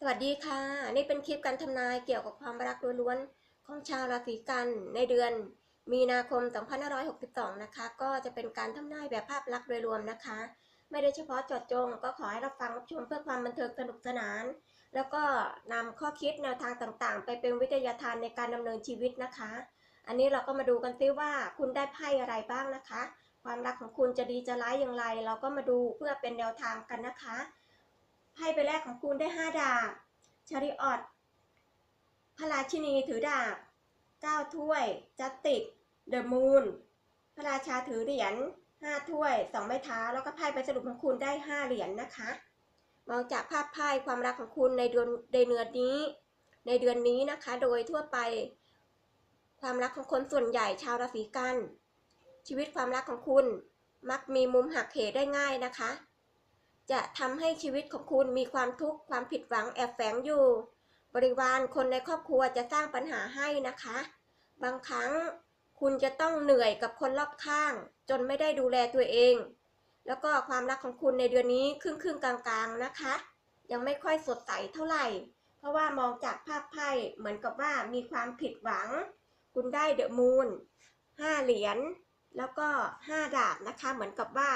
สวัสดีค่ะ นี่เป็นคลิปการทำนายเกี่ยวกับความรักล้วนๆของชาวราศีกันในเดือน มีนาคม 2562 นะคะ ก็จะเป็นการทำนายแบบภาพลักษณ์โดยรวมนะคะ ไม่ได้เฉพาะเจาะจง ก็ขอให้รับฟังรับชมเพื่อความบันเทิงสนุกสนาน แล้วก็นำข้อคิดแนวทางต่างๆ ไปเป็นวิทยาทานในการดำเนินชีวิตนะคะ อันนี้เราก็มาดูกันซิว่าคุณได้ไพ่อะไรบ้างนะคะ ความรักของคุณจะดีจะร้ายอย่างไร เราก็มาดูเพื่อเป็นแนวทางกันนะคะ ไพ่ใบแรกของคุณได้ห้าดาบชาริออตพระราชินีถือดาบเก้าถ้วย จัตติกเดอะมูนพระราชาถือเหรียญห้าถ้วยสองไม้เท้า แล้วก็ไพ่ใบสรุปของคุณได้ห้าเหรียญนนะคะ มองจากภาพไพ่ความรักของคุณในเดือนในเดือนนี้ ในเดือนนี้นะคะ โดยทั่วไป ความรักของคนส่วนใหญ่ชาวราศีกัน ชีวิตความรักของคุณมักมีมุมหักเหได้ง่ายนะคะ จะทำให้ชีวิตของคุณมีความทุกข์ความผิดหวังแอบแฝงอยู่ บริวารคนในครอบครัวจะสร้างปัญหาให้นะคะ บางครั้งคุณจะต้องเหนื่อยกับคนรอบข้าง จนไม่ได้ดูแลตัวเอง แล้วก็ความรักของคุณในเดือนนี้ครึ่งครึ่งๆกลางๆนะคะ ยังไม่ค่อยสดใสเท่าไหร่ เพราะว่ามองจากภาพไพ่เหมือนกับว่ามีความผิดหวัง คุณได้เดอะมูนห้าเหรียญแล้วก็ห้าดาบนะคะ เหมือนกับว่า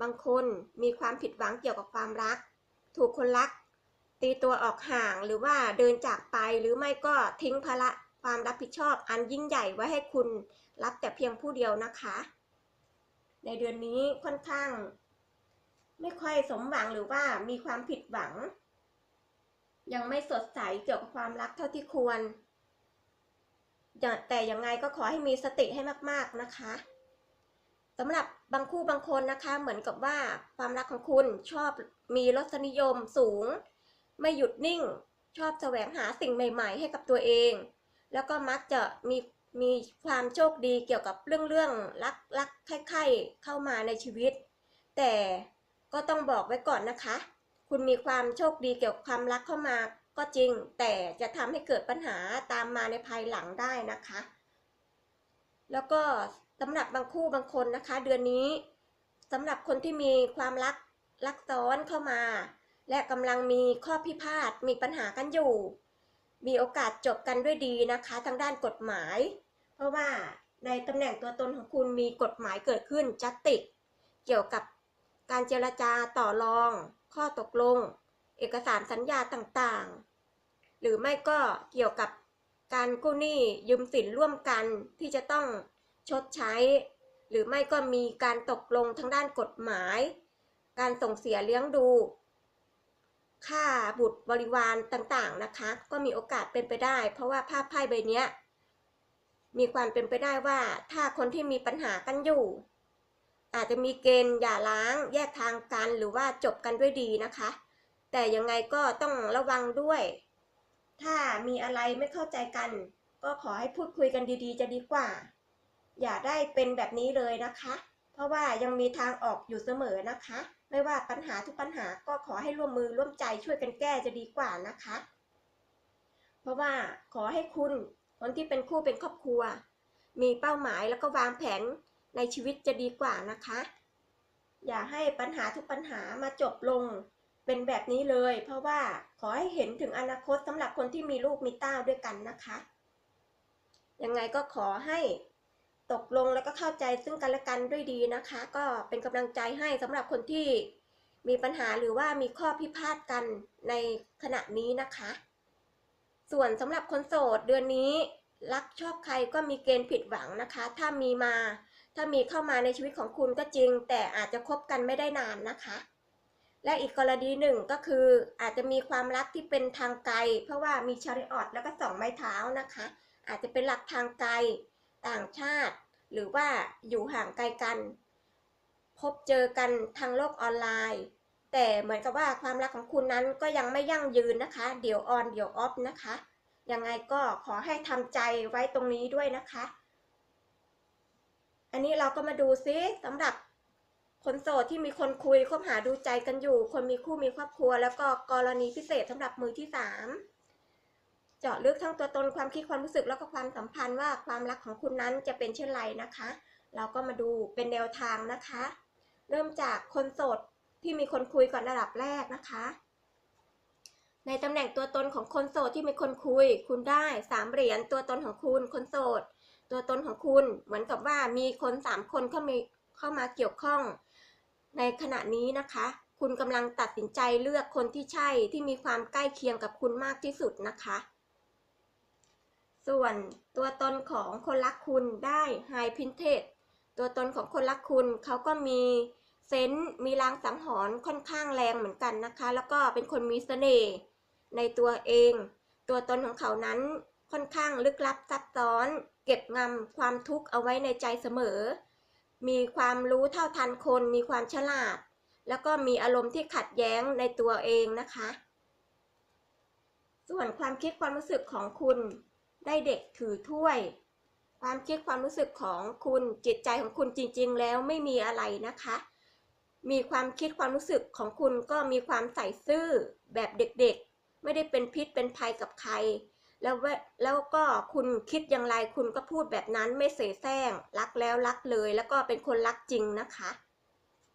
บางคนมีความผิดหวังเกี่ยวกับความรัก ถูกคนรัก ตีตัวออกห่างหรือว่าเดินจากไปหรือไม่ก็ทิ้งภาระความรับผิดชอบอันยิ่งใหญ่ไว้ให้คุณรับแต่เพียงผู้เดียวนะคะ ในเดือนนี้ค่อนข้าง ไม่ค่อยสมหวังหรือว่ามีความผิดหวัง ยังไม่สดใสเกี่ยวกับความรักเท่าที่ควรอย่าแต่ยังไงก็ขอให้มีสติให้มาก ๆนะคะ สำหรับบางคู่บางคนนะคะ เหมือนกับว่าความรักของคุณชอบมีรสนิยมสูง ไม่หยุดนิ่ง ชอบแสวงหาสิ่งใหม่ ๆ ให้กับตัวเอง แล้วก็มักจะมีมีความโชคดีเกี่ยวกับเรื่องเรื่องรักรักใคร่ๆเข้ามาในชีวิต แต่ก็ต้องบอกไว้ก่อนนะคะ คุณมีความโชคดีเกี่ยวกับความรักเข้ามาก็จริง แต่จะทำให้เกิดปัญหาตามมาในภายหลังได้นะคะ แล้วก็ สำหรับบางคู่บางคนนะคะ เดือนนี้สำหรับคนที่มีความรักรักซ้อนเข้ามา และกำลังมีข้อพิพาทมีปัญหากันอยู่ มีโอกาสจบกันด้วยดีนะคะ ทางด้านกฎหมาย เพราะว่าในตำแหน่งตัวตนของคุณมีกฎหมายเกิดขึ้นจัดติกเกี่ยวกับการเจรจาต่อรอง ข้อตกลง เอกสารสัญญาต่างๆ หรือไม่ก็เกี่ยวกับการกู้หนี้ยืมสินร่วมกันที่จะต้อง ชดใช้ หรือไม่ก็มีการตกลงทางด้านกฎหมาย การส่งเสียเลี้ยงดู ค่าบุตรบริวารต่างๆนะคะ ก็มีโอกาสเป็นไปได้ เพราะว่าภาพไพ่ใบนี้มีความเป็นไปได้ว่าถ้าคนที่มีปัญหากันอยู่ อาจจะมีเกณฑ์หย่าร้างแยกทางกันหรือว่าจบกันด้วยดีนะคะ แต่ยังไงก็ต้องระวังด้วย ถ้ามีอะไรไม่เข้าใจกัน ก็ขอให้พูดคุยกันดีๆ จะดีกว่า อย่าได้เป็นแบบนี้เลยนะคะ เพราะว่ายังมีทางออกอยู่เสมอนะคะ ไม่ว่าปัญหาทุกปัญหาก็ขอให้ร่วมมือร่วมใจช่วยกันแก้จะดีกว่านะคะ เพราะว่าขอให้คุณคนที่เป็นคู่เป็นครอบครัว มีเป้าหมายแล้วก็วางแผนในชีวิตจะดีกว่านะคะ อย่าให้ปัญหาทุกปัญหามาจบลงเป็นแบบนี้เลย เพราะว่าขอให้เห็นถึงอนาคตสำหรับคนที่มีลูกมีเต้าด้วยกันนะคะ ยังไงก็ขอให้ ตกลงแล้วก็เข้าใจซึ่งกันและกันด้วยดีนะคะ ก็เป็นกำลังใจให้สำหรับคนที่มีปัญหาหรือว่ามีข้อพิพาทกันในขณะนี้นะคะ ส่วนสำหรับคนโสดเดือนนี้รักชอบใครก็มีเกณฑ์ผิดหวังนะคะ ถ้ามีมา ถ้ามีเข้ามาในชีวิตของคุณก็จริง แต่อาจจะคบกันไม่ได้นานนะคะ และอีกกรณีหนึ่งก็คืออาจจะมีความรักที่เป็นทางไกล เพราะว่ามีชาริออตแล้วก็สองไม้เท้านะคะ อาจจะเป็นหลักทางไกล ต่างชาติ หรือว่าอยู่ห่างไกลกัน พบเจอกันทางโลกออนไลน์ แต่เหมือนกับว่าความรักของคุณนั้นก็ยังไม่ยั่งยืนนะคะ เดี๋ยวออนเดี๋ยวออฟนะคะ ยังไงก็ขอให้ทำใจไว้ตรงนี้ด้วยนะคะ อันนี้เราก็มาดูซิสำหรับคนโสดที่มีคนคุยคบหาดูใจกันอยู่ คนมีคู่มีครอบครัว แล้วก็กรณีพิเศษสำหรับมือที่สาม เจาะลึกทั้งตัวตนความคิดความรู้สึกแล้วก็ความสัมพันธ์ว่าความรักของคุณนั้นจะเป็นเช่นไรนะคะ เราก็มาดูเป็นแนวทางนะคะ เริ่มจากคนโสดที่มีคนคุยก่อนระดับแรกนะคะ ในตำแหน่งตัวตนของคนโสดที่มีคนคุย คุณได้สามเหรียญตัวตนของคุณคนโสด ตัวตนของคุณเหมือนกับว่ามีคนสามคนเข้ามาเข้ามาเกี่ยวข้อง ในขณะนี้นะคะคุณกำลังตัดสินใจเลือกคนที่ใช่ที่มีความใกล้เคียงกับคุณมากที่สุดนะคะ ส่วนตัวตนของคนรักคุณได้ไฮพินเทสตัวตนของคนรักคุณเขาก็มีเซนส์มีลางสังหรณ์ค่อนข้างแรงเหมือนกันนะคะ แล้วก็เป็นคนมีเสน่ห์ในตัวเอง ตัวตนของเขานั้นค่อนข้างลึกลับซับซ้อน เก็บงำความทุกข์เอาไว้ในใจเสมอ มีความรู้เท่าทันคน มีความฉลาด แล้วก็มีอารมณ์ที่ขัดแย้งในตัวเองนะคะ ส่วนความคิดความรู้สึกของคุณ ได้เด็กถือถ้วย ความคิดความรู้สึกของคุณจิตใจของคุณจริง ๆ แล้วไม่มีอะไรนะคะ มีความคิดความรู้สึกของคุณก็มีความใส่ซื่อแบบเด็กๆ ไม่ได้เป็นพิษเป็นภัยกับใคร แล้วแล้วก็คุณคิดอย่างไรคุณก็พูดแบบนั้นไม่เสแสร้งรักแล้วรักเลย แล้วก็เป็นคนรักจริงนะคะ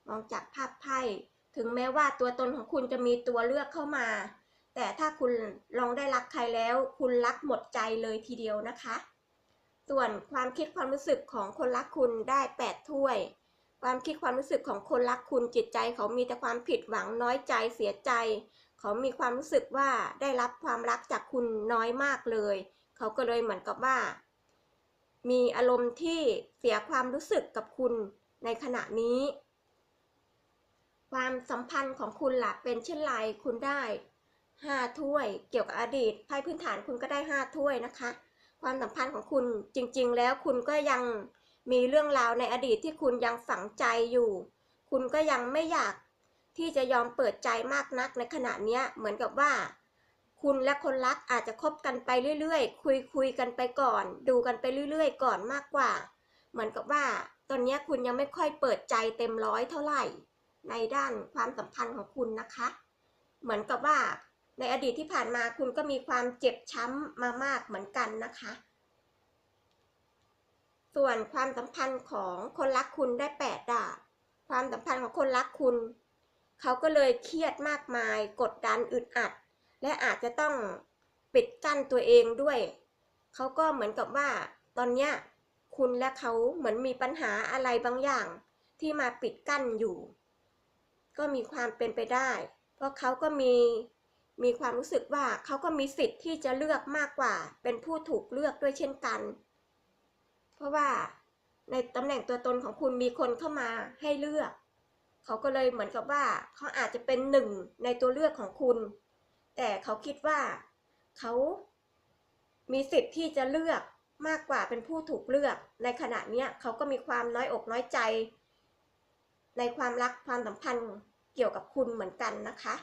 มองจากภาพไพ่ถึงแม้ว่าตัวตนของคุณจะมีตัวเลือกเข้ามา แต่ถ้าคุณลองได้รักใครแล้ว คุณรักหมดใจเลยทีเดียวนะคะ ส่วนความคิดความรู้สึกของคนรักคุณได้แปดถ้วย ความคิดความรู้สึกของคนรักคุณจิตใจเขามีแต่ความผิดหวังน้อยใจเสียใจ เขามีความรู้สึกว่าได้รับความรักจากคุณน้อยมากเลย เขาก็เลยเหมือนกับว่า มีอารมณ์ที่เสียความรู้สึกกับคุณในขณะนี้ ความสัมพันธ์ของคุณล่ะเป็นเช่นไรคุณได้ ห้าถ้วย เกี่ยวกับอดีตไพ่พื้นฐานคุณก็ได้ห้าถ้วยนะคะ ความสัมพันธ์ของคุณจริงๆ แล้วคุณก็ยังมีเรื่องราวในอดีตที่คุณยังฝังใจอยู่ คุณก็ยังไม่อยากที่จะยอมเปิดใจมากนักในขณะเนี้ยเหมือนกับว่า คุณและคนรักอาจจะคบกันไปเรื่อยๆ คุยคุยกันไปก่อน ดูกันไปเรื่อยๆ ก่อนมากกว่า เหมือนกับว่า ตอนนี้คุณยังไม่ค่อยเปิดใจเต็มร้อยเท่าไหร่ ในด้านความสัมพันธ์ของคุณนะคะ เหมือนกับว่า ในอดีตที่ผ่านมาคุณก็มีความเจ็บช้ำมามากเหมือนกันนะคะ ส่วนความสัมพันธ์ของคนรักคุณได้แปดดาบความสัมพันธ์ของคนรักคุณ เขาก็เลยเครียดมากมาย กดดันอึดอัด และอาจจะต้องปิดกั้นตัวเองด้วย เขาก็เหมือนกับว่า ตอนเนี้ยคุณและเขาเหมือนมีปัญหาอะไรบางอย่าง ที่มาปิดกั้นอยู่ ก็มีความเป็นไปได้ เพราะเขาก็มี มีความรู้สึกว่าเขาก็มีสิทธิ์ที่จะเลือกมากกว่า เป็นผู้ถูกเลือกด้วยเช่นกัน เพราะว่าในตำแหน่งตัวตนของคุณมีคนเข้ามาให้เลือก เขาก็เลยเหมือนกับว่าเขาอาจจะเป็นหนึ่งในตัวเลือกของคุณ แต่เขาคิดว่าเขามีสิทธิ์ที่จะเลือกมากกว่าเป็นผู้ถูกเลือก ในขณะนี้เขาก็มีความน้อยอกน้อยใจ ในความรักความสัมพันธ์เกี่ยวกับคุณเหมือนกันนะคะ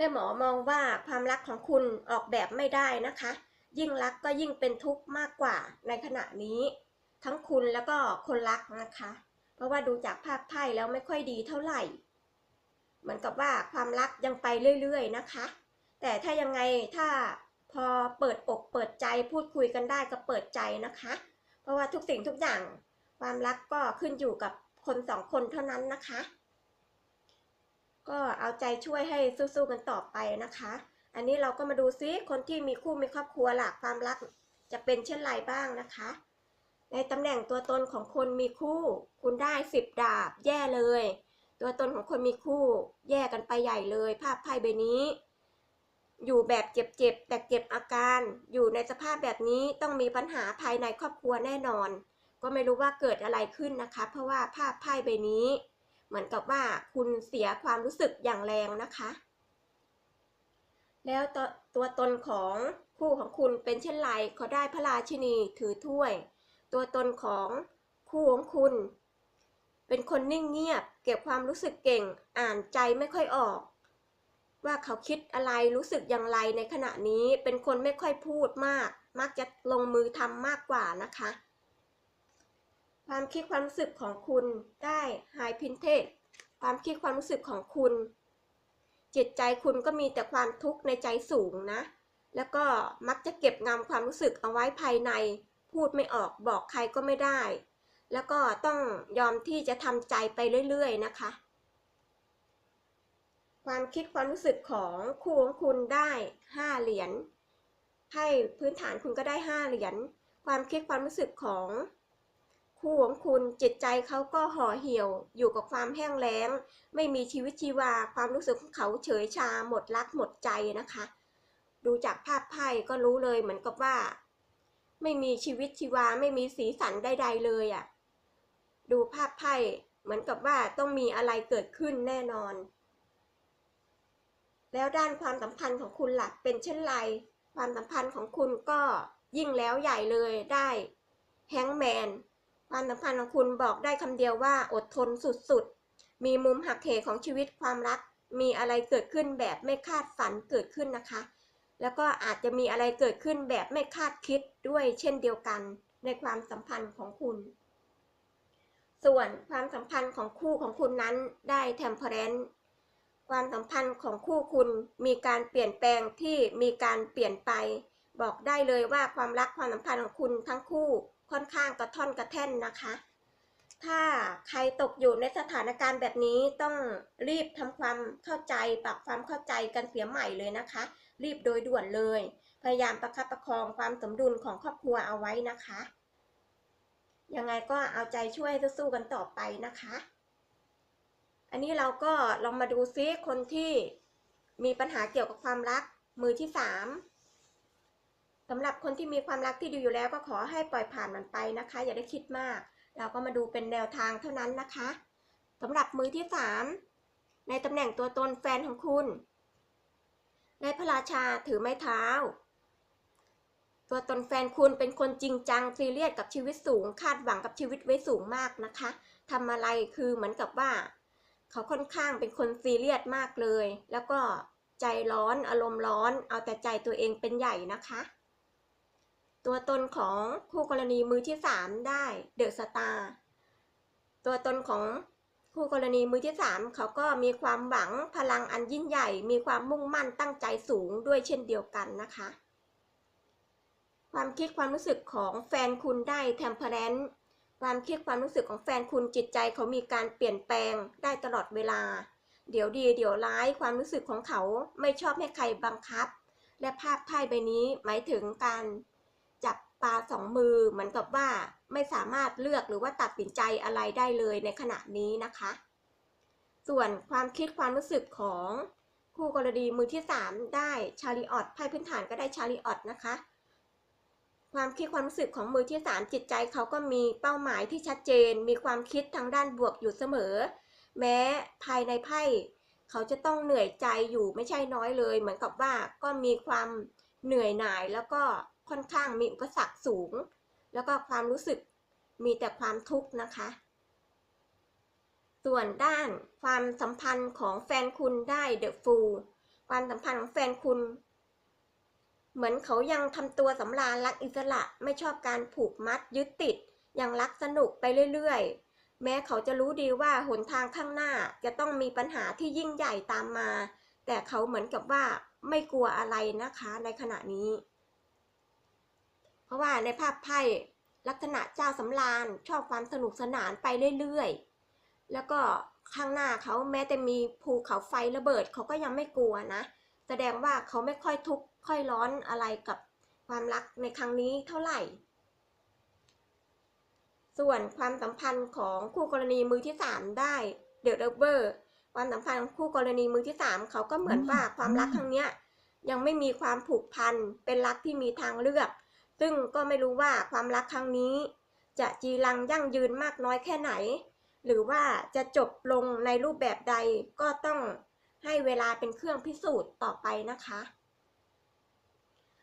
แม่หมอมองว่าความรักของคุณออกแบบไม่ได้นะคะ ยิ่งรักก็ยิ่งเป็นทุกข์มากกว่าในขณะนี้ ทั้งคุณแล้วก็คนรักนะคะ เพราะว่าดูจากภาพไพ่แล้วไม่ค่อยดีเท่าไหร่ เหมือนกับว่าความรักยังไปเรื่อยๆนะคะ แต่ถ้ายังไงถ้าพอเปิดอกเปิดใจพูดคุยกันได้ก็เปิดใจนะคะ เพราะว่าทุกสิ่งทุกอย่าง ความรักก็ขึ้นอยู่กับคนสองคนเท่านั้นนะคะ ก็เอาใจช่วยให้สู้ๆกันต่อไปนะคะ อันนี้เราก็มาดูซิคนที่มีคู่มีครอบครัวหลักความรัก จะเป็นเช่นไรบ้างนะคะ ในตำแหน่งตัวตนของคนมีคู่ คุณได้สิบดาบ แย่เลย ตัวตนของคนมีคู่ แย่กันไปใหญ่เลย ภาพไพ่ใบนี้ อยู่แบบเจ็บๆแต่เก็บอาการ อยู่ในสภาพแบบนี้ต้องมีปัญหาภายในครอบครัวแน่นอน ก็ไม่รู้ว่าเกิดอะไรขึ้นนะคะ เพราะว่าภาพไพ่ใบนี้ เหมือนกับว่าคุณเสียความรู้สึกอย่างแรงนะคะ แล้วตัวตัวตนของคู่ของคุณเป็นเช่นไรเขาได้พระราชินีถือถ้วย ตัวตนของคู่ของคุณ เป็นคนนิ่งเงียบ เก็บความรู้สึกเก่งอ่านใจไม่ค่อยออก ว่าเขาคิดอะไรรู้สึกอย่างไรในขณะนี้เป็นคนไม่ค่อยพูดมาก มักจะลงมือทำมากกว่านะคะ ความคิดความรู้สึกของคุณได้ไฮพินเทสความคิดความรู้สึกของคุณ จิตใจคุณก็มีแต่ความทุกข์ในใจสูงนะ แล้วก็มักจะเก็บงำความรู้สึกเอาไว้ภายใน พูดไม่ออกบอกใครก็ไม่ได้ แล้วก็ต้องยอมที่จะทำใจไปเรื่อยๆนะคะ ความคิดความรู้สึกของคู่ของคุณได้ห้าเหรียญไพ่พื้นฐานคุณก็ได้ห้าเหรียญความคิดความรู้สึกของ คู่ของคุณจิตใจเขาก็ห่อเหี่ยว อยู่กับความแห้งแล้ง ไม่มีชีวิตชีวาความรู้สึกของเขาเฉยชาหมดรักหมดใจนะคะ ดูจากภาพไพ่ก็รู้เลยเหมือนกับว่า ไม่มีชีวิตชีวาไม่มีสีสันใดๆเลยอะ่ะดูภาพไพ่เหมือนกับว่าต้องมีอะไรเกิดขึ้นแน่นอน แล้วด้านความสัมพันธ์ของคุณล่ะเป็นเช่นไร ความสัมพันธ์ของคุณก็ยิ่งแล้วใหญ่เลยได้แฮงแมน ความสัมพันธ์ของคุณบอกได้คำเดียวว่าอดทนสุดๆ มีมุมหักเหของชีวิตความรัก มีอะไรเกิดขึ้นแบบไม่คาดฝันเกิดขึ้นนะคะ แล้วก็อาจจะมีอะไรเกิดขึ้นแบบไม่คาดคิดด้วยเช่นเดียวกันในความสัมพันธ์ของคุณ ส่วนความสัมพันธ์ของคู่ของคุณนั้นได้เทมเพลนความสัมพันธ์ของคู่คุณมีการเปลี่ยนแปลงที่มีการเปลี่ยนไป บอกได้เลยว่าความรักความสัมพันธ์ของคุณทั้งคู่ ค่อนข้างกระท่อนกระแท่นนะคะ ถ้าใครตกอยู่ในสถานการณ์แบบนี้ต้องรีบทำความเข้าใจปรับความเข้าใจกันเสียใหม่เลยนะคะ รีบโดยด่วนเลย พยายามประคับประคองความสมดุลของครอบครัวเอาไว้นะคะยังไงก็เอาใจช่วยสู้ๆกันต่อไปนะคะ อันนี้เราก็ลองมาดูซิคนที่มีปัญหาเกี่ยวกับความรักมือที่สาม สำหรับคนที่มีความรักที่ดีอยู่แล้วก็ขอให้ปล่อยผ่านมันไปนะคะ อย่าได้คิดมาก เราก็มาดูเป็นแนวทางเท่านั้นนะคะสำหรับมือที่สามในตำแหน่งตัวตนแฟนของคุณ ในพระราชาถือไม้เท้า ตัวตนแฟนคุณเป็นคนจริงจังซีเรียสกับชีวิตสูง คาดหวังกับชีวิตไว้สูงมากนะคะทำอะไรคือเหมือนกับว่า เขาค่อนข้างเป็นคนซีเรียสมากเลย แล้วก็ใจร้อนอารมณ์ร้อน เอาแต่ใจตัวเองเป็นใหญ่นะคะ ตัวตนของคู่กรณีมือที่สามได้เดอะสตาร์ตัวตนของคู่กรณีมือที่สามเขาก็มีความหวังพลังอันยิ่งใหญ่ มีความมุ่งมั่นตั้งใจสูงด้วยเช่นเดียวกันนะคะ ความคิดความรู้สึกของแฟนคุณได้เทมเพลนความคิดความรู้สึกของแฟนคุณจิตใจเขามีการเปลี่ยนแปลงได้ตลอดเวลา เดี๋ยวดีเดี๋ยวร้ายความรู้สึกของเขาไม่ชอบให้ใครบังคับ และภาพไพ่ใบนี้หมายถึงการ ปลาสองมือเหมือนกับว่าไม่สามารถเลือกหรือว่าตัดสินใจอะไรได้เลยในขณะนี้นะคะ ส่วนความคิดความรู้สึกของคู่กรณีมือที่ 3 ได้ชาริออตไพ่พื้นฐานก็ได้ชาริออตนะคะ ความคิดความรู้สึกของมือที่ 3 จิตใจเขาก็มีเป้าหมายที่ชัดเจน มีความคิดทางด้านบวกอยู่เสมอ แม้ภายในไพ่เขาจะต้องเหนื่อยใจอยู่ไม่ใช่น้อยเลย เหมือนกับว่าก็มีความเหนื่อยหน่ายแล้วก็ ค่อนข้างมีอุปสรรคสูง แล้วก็ความรู้สึกมีแต่ความทุกข์นะคะ ส่วนด้านความสัมพันธ์ของแฟนคุณได้เดอะฟูลความสัมพันธ์ของแฟนคุณ เหมือนเขายังทำตัวสำราญรักอิสระไม่ชอบการผูกมัดยึดติด ยังรักสนุกไปเรื่อยๆ แม้เขาจะรู้ดีว่าหนทางข้างหน้าจะต้องมีปัญหาที่ยิ่งใหญ่ตามมา แต่เขาเหมือนกับว่าไม่กลัวอะไรนะคะในขณะนี้ เพราะว่าในภาพไพ่ลักษณะเจ้าสำราญชอบความสนุกสนานไปเรื่อยๆ แล้วก็ข้างหน้าเขาแม้แต่มีภูเขาไฟระเบิดเขาก็ยังไม่กลัวนะ แสดงว่าเขาไม่ค่อยทุกข์ค่อยร้อนอะไรกับความรักในครั้งนี้เท่าไหร่ ส่วนความสัมพันธ์ของคู่กรณีมือที่ 3 ได้เดอะเ v เ r อร์ความสัมพันธ์คู่กรณีมือที่ 3 เขาก็เหมือนว่าความรักครั้งเนี้ยยังไม่มีความผูกพันเป็นรักที่มีทางเลือก ซึ่งก็ไม่รู้ว่าความรักครั้งนี้ จะจีรังยั่งยืนมากน้อยแค่ไหน หรือว่าจะจบลงในรูปแบบใดก็ต้องให้เวลาเป็นเครื่องพิสูจน์ต่อไปนะคะ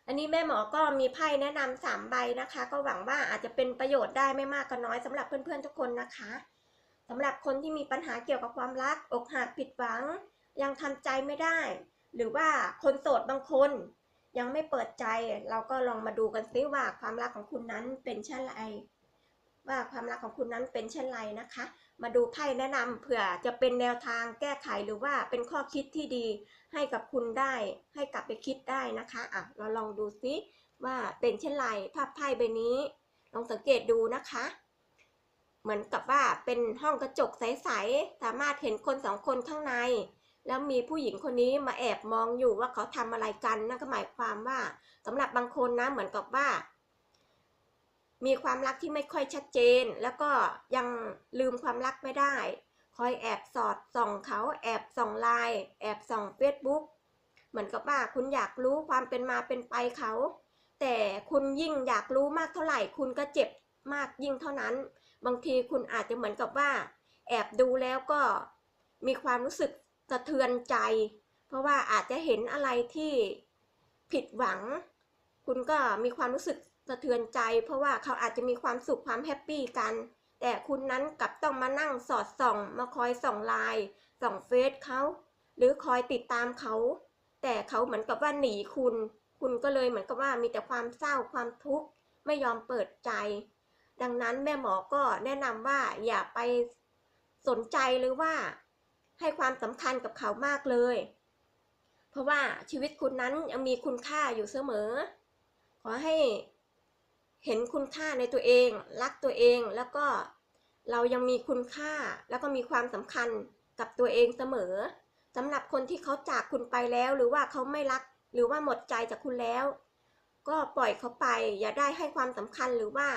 อันนี้แม่หมอก็มีไพ่แนะนำสามใบนะคะ ก็หวังว่าอาจจะเป็นประโยชน์ได้ไม่มากก็น้อยสำหรับเพื่อนๆทุกคนนะคะสำหรับคนที่มีปัญหาเกี่ยวกับความรัก อกหักผิดหวัง ยังทำใจไม่ได้ หรือว่าคนโสดบางคน ยังไม่เปิดใจ เราก็ลองมาดูกันซิว่าความรักของคุณนั้นเป็นเช่นไร ว่าความรักของคุณนั้นเป็นเช่นไรนะคะ มาดูไพ่แนะนำเผื่อจะเป็นแนวทางแก้ไขหรือว่าเป็นข้อคิดที่ดีให้กับคุณได้ ให้กลับไปคิดได้นะคะอะเราลองดูซิว่าเป็นเช่นไรภาพไพ่ใบนี้ ลองสังเกตดูนะคะ เหมือนกับว่าเป็นห้องกระจกใสๆสามารถเห็นคนสองคนข้างใน แล้วมีผู้หญิงคนนี้มาแอบมองอยู่ว่าเขาทำอะไรกันนั่นก็หมายความว่าสำหรับบางคนนะเหมือนกับว่า มีความรักที่ไม่ค่อยชัดเจน แล้วก็ยังลืมความรักไม่ได้ คอยแอบสอดส่องเขาแอบส่องไลน์แอบส่องเฟซบุ๊กเหมือนกับว่าคุณอยากรู้ความเป็นมาเป็นไปเขา แต่คุณยิ่งอยากรู้มากเท่าไหร่ คุณก็เจ็บมากยิ่งเท่านั้น บางทีคุณอาจจะเหมือนกับว่า แอบดูแล้วก็มีความรู้สึก สะเทือนใจ เพราะว่าอาจจะเห็นอะไรที่ผิดหวัง คุณก็มีความรู้สึกสะเทือนใจ เพราะว่าเขาอาจจะมีความสุขความแฮปปี้กัน แต่คุณนั้นกลับต้องมานั่งสอดส่อง มาคอยส่องไลน์ส่องเฟซเขาหรือคอยติดตามเขา แต่เขาเหมือนกับว่าหนีคุณ คุณก็เลยเหมือนกับว่ามีแต่ความเศร้าความทุกข์ไม่ยอมเปิดใจ ดังนั้นแม่หมอก็แนะนำว่าอย่าไปสนใจหรือว่า ให้ความสำคัญกับเขามากเลย เพราะว่าชีวิตคุณนั้นยังมีคุณค่าอยู่เสมอ ขอให้เห็นคุณค่าในตัวเอง รักตัวเองแล้วก็เรายังมีคุณค่าแล้วก็มีความสำคัญกับตัวเองเสมอสำหรับคนที่เขาจากคุณไปแล้ว หรือว่าเขาไม่รัก หรือว่าหมดใจจากคุณแล้ว ก็ปล่อยเขาไป อย่าได้ให้ความสำคัญหรือว่า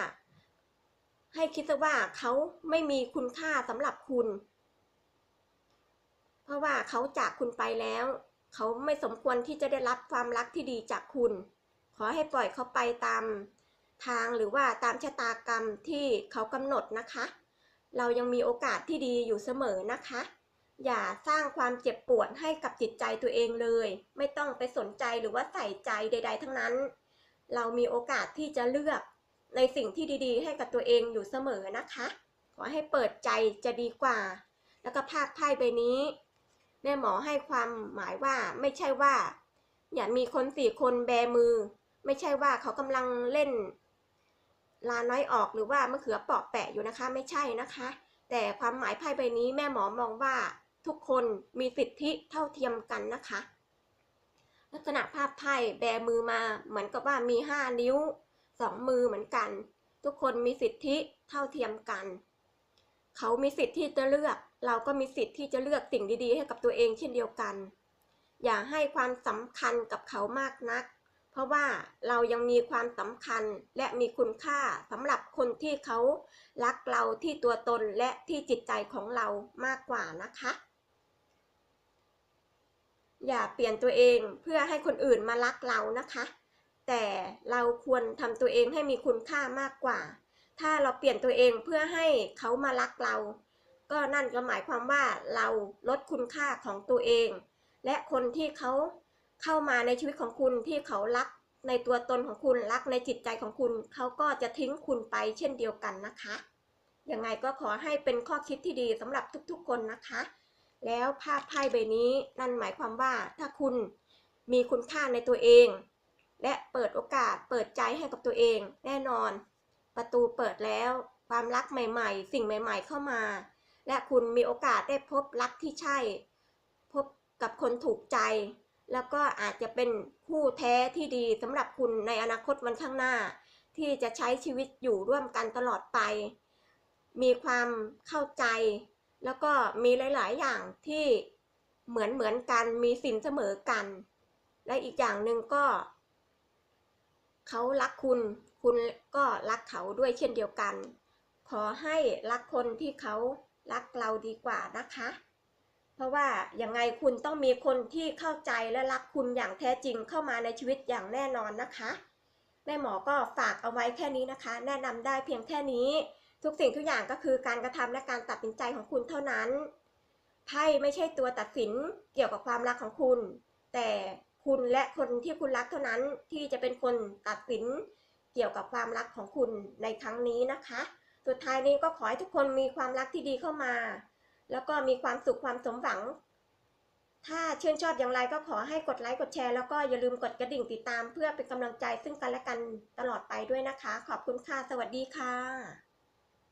ให้คิดว่าเขาไม่มีคุณค่าสำหรับคุณ เพราะว่าเขาจากคุณไปแล้ว เขาไม่สมควรที่จะได้รับความรักที่ดีจากคุณ ขอให้ปล่อยเขาไปตามทางหรือว่าตามชะตากรรมที่เขากำหนดนะคะ เรายังมีโอกาสที่ดีอยู่เสมอนะคะ อย่าสร้างความเจ็บปวดให้กับจิตใจตัวเองเลย ไม่ต้องไปสนใจหรือว่าใส่ใจใด ๆ ทั้งนั้น เรามีโอกาสที่จะเลือกในสิ่งที่ดีๆ ให้กับตัวเองอยู่เสมอนะคะ ขอให้เปิดใจจะดีกว่า แล้วก็ภาพไพ่ใบนี้ แม่หมอให้ความหมายว่าไม่ใช่ว่าอย่ามีคนสี่คนแบมือ ไม่ใช่ว่าเขากำลังเล่น ลาน้อยออกหรือว่ามะเขือเปาะแปะอยู่นะคะ ไม่ใช่นะคะ แต่ความหมายไพ่ใบนี้แม่หมอมองว่าทุกคนมีสิทธิเท่าเทียมกันนะคะ ลักษณะภาพไพ่แบมือมาเหมือนกับว่ามีห้านิ้วสองมือเหมือนกัน ทุกคนมีสิทธิเท่าเทียมกัน เขามีสิทธิที่จะเลือก เราก็มีสิทธิ์ที่จะเลือกสิ่งดีๆ ให้กับตัวเองเช่นเดียวกัน อย่าให้ความสำคัญกับเขามากนัก เพราะว่าเรายังมีความสำคัญและมีคุณค่าสำหรับคนที่เขารักเราที่ตัวตนและที่จิตใจของเรามากกว่านะคะ อย่าเปลี่ยนตัวเองเพื่อให้คนอื่นมารักเรานะคะ แต่เราควรทำตัวเองให้มีคุณค่ามากกว่า ถ้าเราเปลี่ยนตัวเองเพื่อให้เขามารักเรา ก็นั่นก็หมายความว่าเราลดคุณค่าของตัวเอง และคนที่เขาเข้ามาในชีวิตของคุณที่เขารักในตัวตนของคุณรักในจิตใจของคุณ เขาก็จะทิ้งคุณไปเช่นเดียวกันนะคะยังไงก็ขอให้เป็นข้อคิดที่ดีสำหรับทุกๆคนนะคะ แล้วภาพไพ่ใบนี้นั่นหมายความว่าถ้าคุณมีคุณค่าในตัวเอง และเปิดโอกาสเปิดใจให้กับตัวเอง แน่นอน ประตูเปิดแล้วความรักใหม่ ๆ สิ่งใหม่ ๆ เข้ามา และคุณมีโอกาสได้พบรักที่ใช่ พบกับคนถูกใจ แล้วก็อาจจะเป็นคู่แท้ที่ดีสำหรับคุณในอนาคตวันข้างหน้า ที่จะใช้ชีวิตอยู่ร่วมกันตลอดไป มีความเข้าใจ แล้วก็มีหลาย ๆ อย่างที่เหมือนเหมือนกันมีสินเสมอกัน และอีกอย่างหนึ่งก็เขารักคุณ คุณก็รักเขาด้วยเช่นเดียวกัน ขอให้รักคนที่เขา รักเราดีกว่านะคะ เพราะว่ายังไงคุณต้องมีคนที่เข้าใจและรักคุณอย่างแท้จริงเข้ามาในชีวิตอย่างแน่นอนนะคะ แม่หมอก็ฝากเอาไว้แค่นี้นะคะ แนะนำได้เพียงแค่นี้ ทุกสิ่งทุกอย่างก็คือการกระทำและการตัดสินใจของคุณเท่านั้นไพ่ไม่ใช่ตัวตัดสินเกี่ยวกับความรักของคุณ แต่คุณและคนที่คุณรักเท่านั้นที่จะเป็นคนตัดสินเกี่ยวกับความรักของคุณในครั้งนี้นะคะ สุดท้ายนี้ก็ขอให้ทุกคนมีความรักที่ดีเข้ามา แล้วก็มีความสุขความสมหวัง ถ้าชื่นชอบอย่างไรก็ขอให้กดไลค์กดแชร์แล้วก็อย่าลืมกดกระดิ่งติดตามเพื่อเป็นกำลังใจซึ่งกันและกันตลอดไปด้วยนะคะ ขอบคุณค่ะ สวัสดีค่ะ